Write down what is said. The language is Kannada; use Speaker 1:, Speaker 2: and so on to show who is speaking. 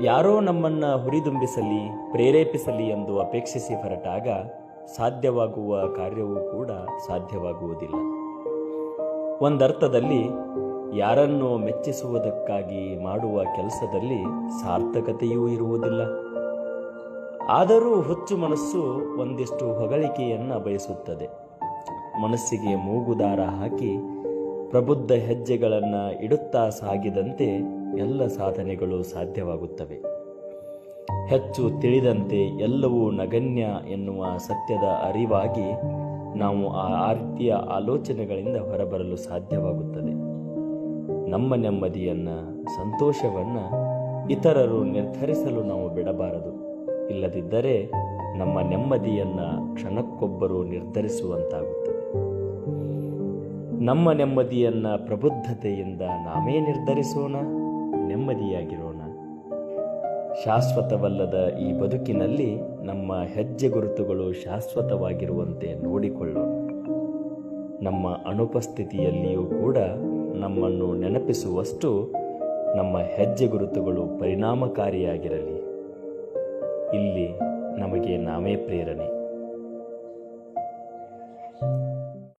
Speaker 1: ಯಾರೋ ನಮ್ಮನ್ನ ಹುರಿದುಂಬಿಸಲಿ, ಪ್ರೇರೇಪಿಸಲಿ ಎಂದು ಅಪೇಕ್ಷಿಸಿ ಹೊರಟಾಗ ಸಾಧ್ಯವಾಗುವ ಕಾರ್ಯವೂ ಕೂಡ ಸಾಧ್ಯವಾಗುವುದಿಲ್ಲ. ಒಂದರ್ಥದಲ್ಲಿ ಯಾರನ್ನು ಮೆಚ್ಚಿಸುವುದಕ್ಕಾಗಿ ಮಾಡುವ ಕೆಲಸದಲ್ಲಿ ಸಾರ್ಥಕತೆಯೂ ಇರುವುದಿಲ್ಲ. ಆದರೂ ಹುಚ್ಚು ಮನಸ್ಸು ಒಂದಿಷ್ಟು ಹೊಗಳಿಕೆಯನ್ನು ಬಯಸುತ್ತದೆ. ಮನಸ್ಸಿಗೆ ಮೂಗುದಾರ ಹಾಕಿ ಪ್ರಬುದ್ಧ ಹೆಜ್ಜೆಗಳನ್ನು ಇಡುತ್ತಾ ಸಾಗಿದಂತೆ ಎಲ್ಲ ಸಾಧನೆಗಳು ಸಾಧ್ಯವಾಗುತ್ತವೆ. ಹೆಚ್ಚು ತಿಳಿದಂತೆ ಎಲ್ಲವೂ ನಗಣ್ಯ ಎನ್ನುವ ಸತ್ಯದ ಅರಿವಾಗಿ ನಾವು ಆ ರೀತಿಯ ಆಲೋಚನೆಗಳಿಂದ ಹೊರಬರಲು ಸಾಧ್ಯವಾಗುತ್ತದೆ. ನಮ್ಮ ನೆಮ್ಮದಿಯನ್ನು, ಸಂತೋಷವನ್ನು ಇತರರು ನಿರ್ಧರಿಸಲು ನಾವು ಬಿಡಬಾರದು. ಇಲ್ಲದಿದ್ದರೆ ನಮ್ಮ ನೆಮ್ಮದಿಯನ್ನು ಕ್ಷಣಕ್ಕೊಬ್ಬರು ನಿರ್ಧರಿಸುವಂತಾಗುತ್ತದೆ. ನಮ್ಮ ನೆಮ್ಮದಿಯನ್ನ ಪ್ರಬುದ್ಧತೆಯಿಂದ ನಾವೇ ನಿರ್ಧರಿಸೋಣ, ನೆಮ್ಮದಿಯಾಗಿರೋಣ. ಶಾಶ್ವತವಲ್ಲದ ಈ ಬದುಕಿನಲ್ಲಿ ನಮ್ಮ ಹೆಜ್ಜೆ ಗುರುತುಗಳು ಶಾಶ್ವತವಾಗಿರುವಂತೆ ನೋಡಿಕೊಳ್ಳೋಣ. ನಮ್ಮ ಅನುಪಸ್ಥಿತಿಯಲ್ಲಿಯೂ ಕೂಡ ನಮ್ಮನ್ನು ನೆನಪಿಸುವಷ್ಟು ನಮ್ಮ ಹೆಜ್ಜೆ ಗುರುತುಗಳು ಪರಿಣಾಮಕಾರಿಯಾಗಿರಲಿ. ಇಲ್ಲಿ ನಮಗೆ ನಾವೇ ಪ್ರೇರಣೆ.